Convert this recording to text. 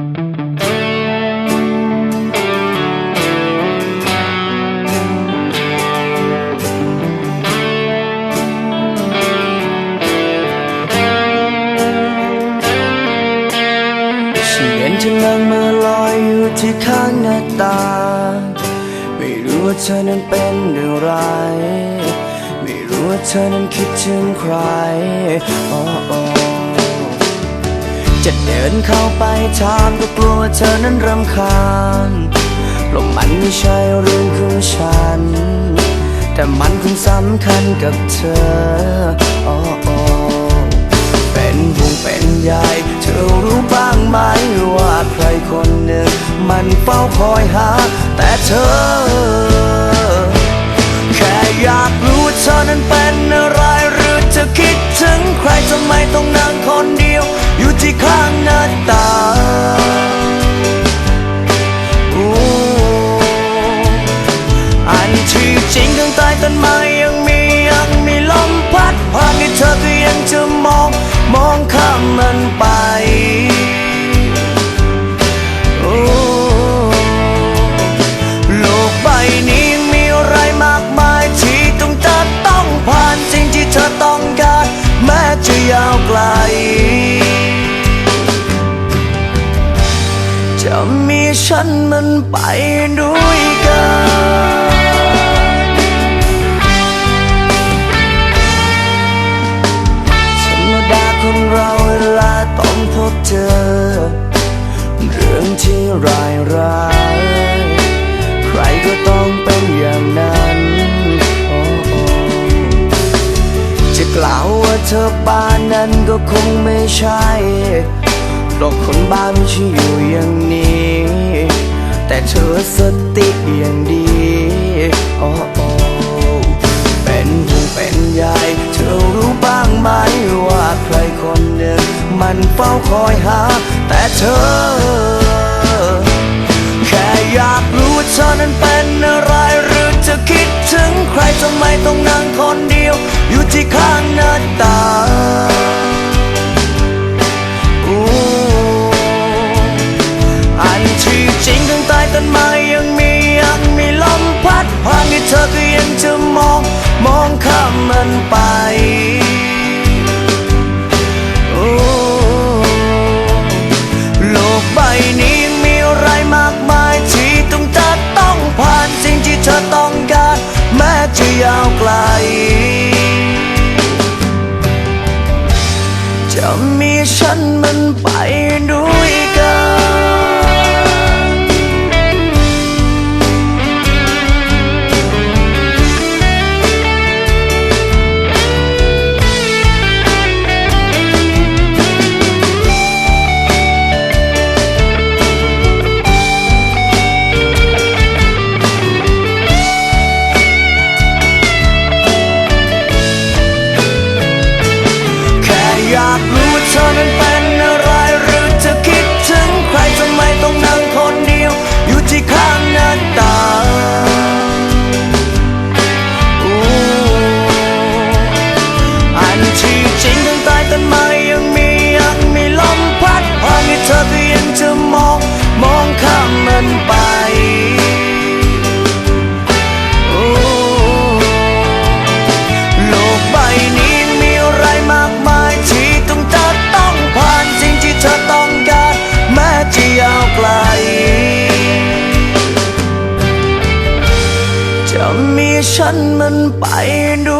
ฉันเห็นเธอนั่งมือลอยอยู่ที่ข้างหน้าตา ไม่รู้ว่าเธอนั้นเป็นอย่างไร ไม่รู้ว่าเธอนั้นคิดถึงใครโอ้โอ้ จะเดินเข้าไปถามก็กลัวเธอนั้นรำคาญเพราะมันไม่ใช่เรื่องของฉัน แต่มันคงสำคัญกับเธออ้โอ้เป็นห่วงเป็นใยเธอรู้บ้างไหมว่าใครคนหนึ่ง มันเฝ้าคอยหา แต่เธอ แค่อยากรู้เธอนั้นเป็นอะไรหรือจะคิดถึงใครทำไมต้องนั่งคน ข้างใต้ต้นไม้ยังมียังมีลมพัดผ่านที่เธอก็ยังจะมองมองข้ามมันไปโลกใบนี้มีอะไรมากมายที่ต้องจะต้องผ่านสิ่งที่เธอต้องการแม้จะยาวไกล จะมีฉันมันไปด้วยกัน เจอ เรื่องที่ร้ายร้าย ใครก็ต้องเป็นอย่างนั้นโอ้โอจะกล่าวว่าเธอบ้านนั้นก็คงไม่ใช่เพราะคนบ้าไม่ใช่อยู่อย่างนี้ แต่เธอสติอย่างดี นึ่งมันเฝ้าคอยหา แต่เธอ แค่อยากรู้ว่าเธอนั้นเป็ จะมีฉันมันไปด้วย ฉันมันไปด้ว